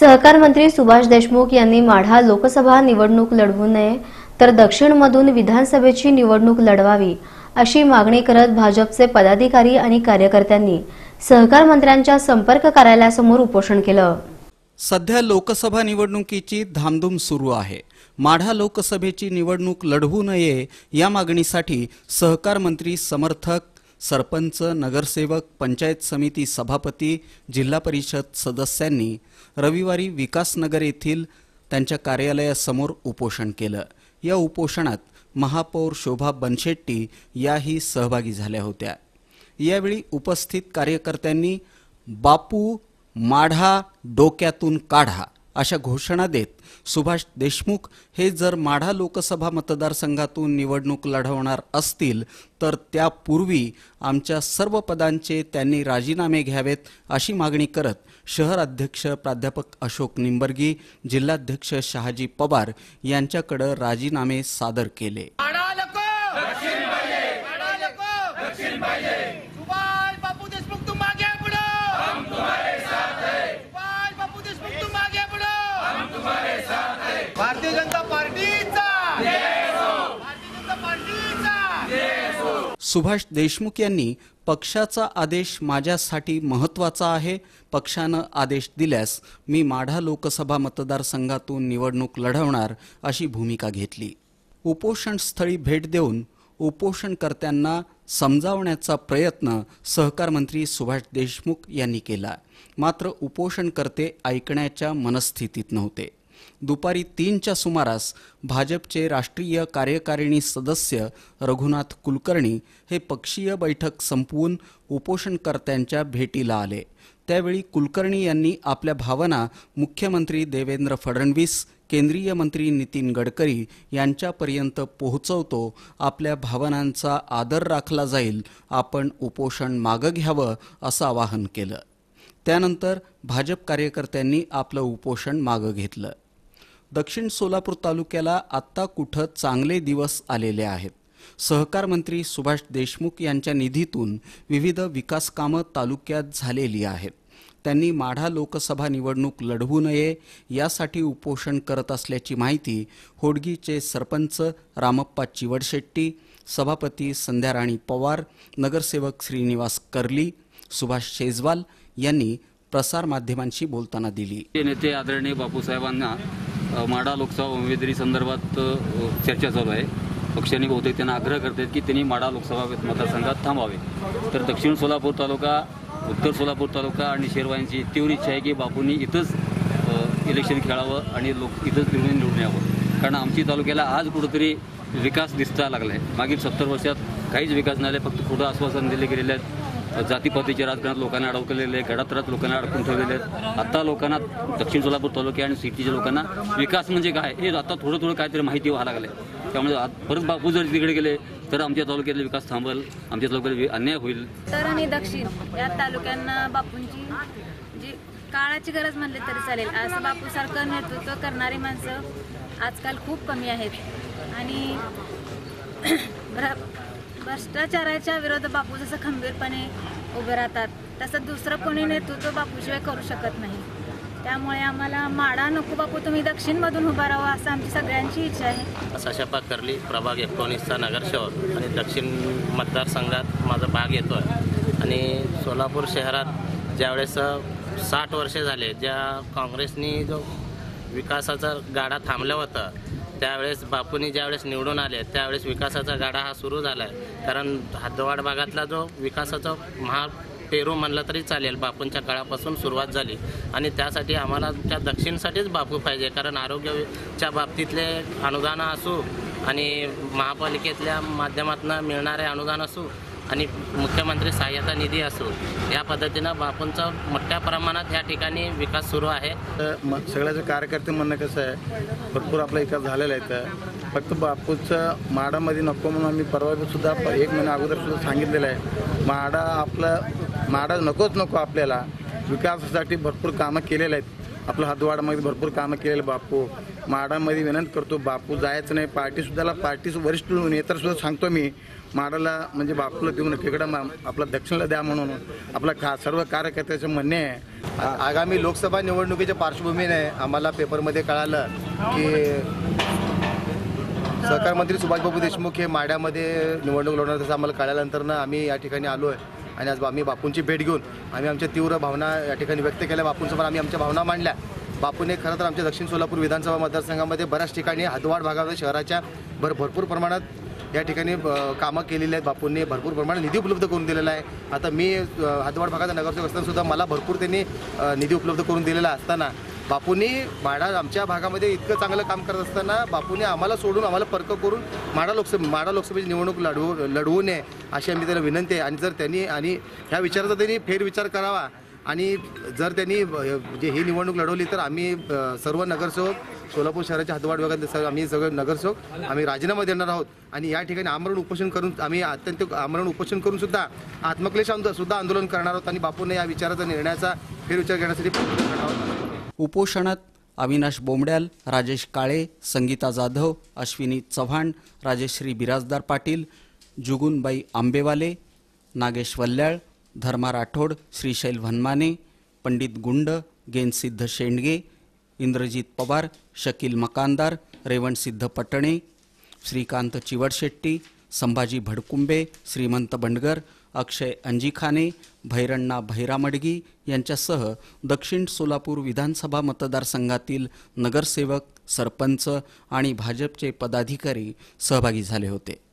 सहकार मंत्री सुभाष देशमुख यांनी माढा लोकसभा निवडणूक लढवू नये तर दक्षिणमधून विधानसभेची निवडणूक लढवावी अशी मागणी करत भाजपचे पदाधिकारी आणि कार्यकर्त्यांनी सहकार मंत्र्यांच्या संपर्क कार्यालयासमोर उपोषण केलं. सध्या लोकसभा निवडणुकीची धामधूम सुरू आहे. माढा लोकसभेची निवडणूक लढवू नये या मागणीसाठी सहकार मंत्री समर्थक सरपंच नगरसेवक पंचायत समिती सभापती जिल्हा परिषद सदस्यांनी रविवारी विकासनगर येथील त्यांच्या कार्यालयासमोर उपोषण केलं. या उपोषणात महापौर शोभा बनशेट्टी याही सहभागी झाल्या होत्या. यावेळी उपस्थित कार्यकर्त्यांनी बापू माढा डोक्यातून काढा. अशा घोषणा देत सुभाष देशमुख हे जर माढा लोकसभा मतदारसंघातून निवडणूक लढवणार असतील तर त्यापूर्वी आमच्या सर्व पदांचे त्यांनी राजीनामे घ्यावेत अशी मागणी करत शहर अध्यक्ष प्राध्यापक अशोक निंबर्गी जिल्हाध्यक्ष शहाजी पवार यांच्याकडे राजीनामे सादर केले माडा नको माडा नको सुभाष बापू देशमुख तुम मागे पुढं सुभाष बापू देशमुख तुम मागे पुढं भारतीय जनता पार्टीचा! सुभाष देशमुख यांनी पक्षाचा आदेश माझ्यासाठी महत्त्वाचा आहे. पक्षानं आदेश दिल्यास मी माढा लोकसभा मतदारसंघातून निवडणूक लढवणार अशी भूमिका घेतली. उपोषणस्थळी भेट देऊन उपोषणकर्त्यांना समजावण्याचा प्रयत्न सहकार मंत्री सुभाष देशमुख यांनी केला. मात्र उपोषणकर्ते ऐकण्याच्या मनस्थितीत नव्हते. दुपारी तीनच्या सुमारास भाजपचे राष्ट्रीय कार्यकारिणी सदस्य रघुनाथ कुलकर्णी हे पक्षीय बैठक संपवून उपोषणकर्त्यांच्या भेटीला आले. त्यावेळी कुलकर्णी यांनी आपल्या भावना मुख्यमंत्री देवेंद्र फडणवीस केंद्रीय मंत्री नितीन गडकरी यांच्यापर्यंत पोहोचवतो आपल्या भावनांचा आदर राखला जाईल आपण उपोषण मागं घ्यावं असं आवाहन केलं. त्यानंतर भाजप कार्यकर्त्यांनी आपलं उपोषण मागं घेतलं. दक्षिण सोलापूर तालुक्याला आत्ता कुठं चांगले दिवस आलेले आहेत? सहकार मंत्री सुभाष देशमुख यांच्या निधीतून विविध विकास कामं तालुक्यात झालेली आहेत. त्यांनी माढा लोकसभा निवडणूक लढवू नये यासाठी उपोषण करत असल्याची माहिती होडगीचे सरपंच रामप्पा चिवडशेट्टी सभापती संध्याराणी पवार नगरसेवक श्रीनिवास कर्ली सुभाष शेजवाल यांनी प्रसारमाध्यमांशी बोलताना दिली. नेते आदरणीय बापूसाहेबांना माडा माढा लोकसभा उमेदवारी संदर्भात चर्चा चालू आहे. पक्षाने बहुतेक त्यांना आग्रह करतात की त्यांनी माढा लोकसभा मतदारसंघात थांबावे. तर दक्षिण सोलापूर तालुका उत्तर सोलापूर तालुका आणि शेरवाईंची तीव्र इच्छा आहे की बापूंनी इथंच इलेक्शन खेळावं आणि लोक इथंच निवडून निवडून यावं. कारण आमची तालुक्याला आज कुठंतरी विकास दिसता लागला आहे मागील सत्तर वर्षात काहीच विकास नाही फक्त खोटं आश्वासन दिले गेलेले आहेत. जातीपातीच्या राजकारणात लोकांना अडकलेले आहेत घडातरात लोकांना अडकून ठेवलेले आहेत. आता लोकांना दक्षिण सोलापूर तालुके आणि सिटीच्या लोकांना विकास म्हणजे काय? हे आता थोडं थोडं काहीतरी माहिती व्हायला लागलं आहे त्यामुळे परत बापू जर तिकडे गेले तर आमच्या तालुक्यातला विकास थांबल आमच्या तालुक्याला अन्याय होईल. तर आणि दक्षिण या तालुक्यांना बापूंची जी काळाची गरज म्हणली तरी चालेल. असं बापूसारखं नेतृत्व करणारी माणसं आजकाल खूप कमी आहेत. आणि भ्रष्टाचाराच्या विरोधात बापू जसं खंबीरपणे उभे राहतात तसं दुसरं कोणी नेतृत्व बापूशिवाय करू शकत नाही. त्यामुळे आम्हाला माडा नको बापू तुम्ही दक्षिणमधून उभा राहा असं आमची सगळ्यांची इच्छा आहे. सशापा करली प्रभाग एकोणीसचा नगरसेवक आणि दक्षिण मतदारसंघात माझा भाग येतो आहे आणि सोलापूर शहरात ज्यावेळेस साठ वर्षे झाले ज्या काँग्रेसनी जो विकासाचा गाडा थांबला होता त्यावेळेस बापूंनी ज्यावेळेस निवडून आले त्यावेळेस विकासाचा गाडा हा सुरू झाला आहे कारण हद्दवाड भागातला जो विकासाचा महा पेरू म्हणलं तरी चालेल बापूंच्या काळापासून सुरुवात झाली. आणि त्यासाठी आम्हाला त्या दक्षिणसाठीच बापू पाहिजे कारण आरोग्याच्या बाबतीतले अनुदानं असू आणि महापालिकेतल्या माध्यमातून मिळणारे अनुदान असू आणि मुख्यमंत्री सहाय्यता निधी असो या पद्धतीनं बापूंचा मोठ्या प्रमाणात या ठिकाणी विकास सुरू आहे. तर सगळ्याचं कार्यकर्ते म्हणणं कसं आहे भरपूर आपला विकास झालेला आहे तर फक्त बापूचं माडामध्ये नको म्हणून आम्ही परवासुद्धा एक महिना अगोदर सुद्धा सांगितलेलं आहे. माडा आपलं माडा नकोच नको आपल्याला. विकासासाठी भरपूर कामं केलेलं आहेत. आपलं हदवाडामध्ये भरपूर कामं केलेले बापू. माडामध्ये विनंती करतो बापू जायचं नाही. पार्टीसुद्धाला पार्टी वरिष्ठ नेतर सांगतो मी माडाला म्हणजे बापूला देऊन तिकडं मा- आपला दक्षिणला द्या म्हणून. आपला का सर्व कार्यकर्त्याचं म्हणणे आहे. आगामी लोकसभा निवडणुकीच्या पार्श्वभूमीने आम्हाला पेपरमध्ये कळालं की सहकार मंत्री सुभाषबाबू देशमुख हे माड्यामध्ये निवडणूक लढवणार तसं आम्हाला कळल्यानंतर ना आम्ही या ठिकाणी आलो आहे आणि आज आम्ही बापूंची भेट घेऊन आम्ही आमच्या तीव्र भावना या ठिकाणी व्यक्त केल्या. बापूंसमोर आम्ही आमच्या भावना मांडल्या. बापूने खरं तर आमच्या दक्षिण सोलापूर विधानसभा मतदारसंघामध्ये बऱ्याच ठिकाणी हदवाड भागामध्ये शहराच्या भर भरपूर प्रमाणात या ठिकाणी कामं केलेली आहेत. बापूंनी भरपूर प्रमाणात निधी उपलब्ध करून दिलेला आहे. आता मी हदवाड भागाचा नगरसेवक असताना सुद्धा मला भरपूर त्यांनी निधी उपलब्ध करून दिलेला असताना बापूंनी माढा आमच्या भागामध्ये इतकं चांगलं काम करत असताना बापूने आम्हाला सोडून आम्हाला पर्क करून माडा लोकसभा माडा लोकसभेची निवडणूक लढवू लढवू नये अशी आम्ही त्याला विनंती आहे. आणि जर त्यांनी आणि ह्या विचाराचा त्यांनी फेरविचार करावा आणि जर त्यांनी जे म्हणजे ही निवडणूक लढवली तर आम्ही सर्व नगरसेवक सोलापूर शहराच्या हदवाड वगैरे सर्व आम्ही सगळे नगरसेवक आम्ही राजीनामा देणार आहोत. आणि या ठिकाणी आमरण उपोषण करून आम्ही अत्यंत आमरण उपोषण करून सुद्धा आत्मक्लेश सुद्धा आंदोलन करणार आहोत. आणि बापूने या विचाराचा निर्णयाचा फेरविचार घेण्यासाठी आहोत उपोषणात अविनाश बोंबड्याल राजेश काळे संगीता जाधव अश्विनी चव्हाण राजेश्री बिराजदार पाटील जुगुनबाई आंबेवाले नागेश वल्याळ धर्मा राठोड श्रीशैल भन्माने पंडित गुंड गेनसिद्ध शेंडगे इंद्रजित पवार शकील मकानदार रेवणसिद्ध पटणे श्रीकांत चिवडशेट्टी संभाजी भडकुंबे श्रीमंत बंडगर अक्षय अंजिखाने भैरण्णा भैरामडगी यांच्यासह दक्षिण सोलापूर विधानसभा मतदारसंघातील नगरसेवक सरपंच आणि भाजपचे पदाधिकारी सहभागी झाले होते.